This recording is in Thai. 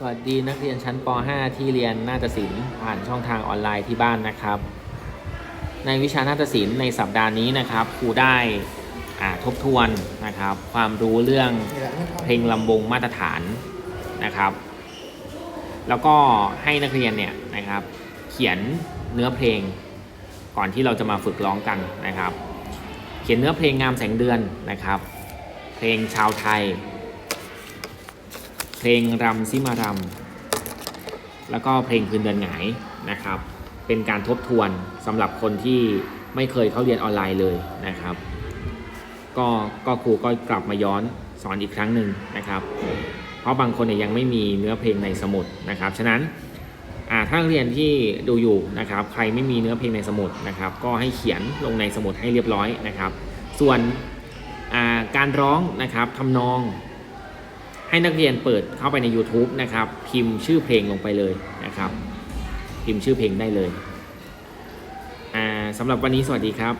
สวัสดีนักเรียนชั้นป .5 ที่เรียนนาฏศิลป์ผ่านช่องทางออนไลน์ที่บ้านนะครับ ในวิชานาฏศิลป์ในสัปดาห์นี้นะครับครูได้อ่าทบทวนนะครับ ความรู้เรื่องเพลงลำวงมาตรฐานนะครับ แล้วก็ให้นักเรียนเนี่ยนะครับ เขียนเนื้อเพลงก่อนที่เราจะมาฝึกร้องกันนะครับ เขียนเนื้อเพลงงามแสงเดือนนะครับ เพลงชาวไทย ลงรำซิมารำแล้วก็เพลงพื้นเดือนหงายนะครับ เป็นการทบทวนสำหรับคนที่ไม่เคยเข้าเรียนออนไลน์เลยนะครับ ก็ก็ครูก็กลับมาย้อนสอนอีกครั้งหนึ่งนะครับ เพราะบางคนเนี่ยยังไม่มีเนื้อเพลงในสมุดนะครับ ฉะนั้นถ้าเรียนที่ดูอยู่นะครับ ใครไม่มีเนื้อเพลงในสมุดนะครับ ก็ให้เขียนลงในสมุดให้เรียบร้อยนะครับ ส่วนการร้องนะครับทำนอง ให้นักเรียนเปิดเข้าไปใน YouTube นะครับ พิมพ์ชื่อเพลงลงไปเลยนะครับ พิมพ์ชื่อเพลงได้เลยอ่าสำหรับวันนี้สวัสดีครับ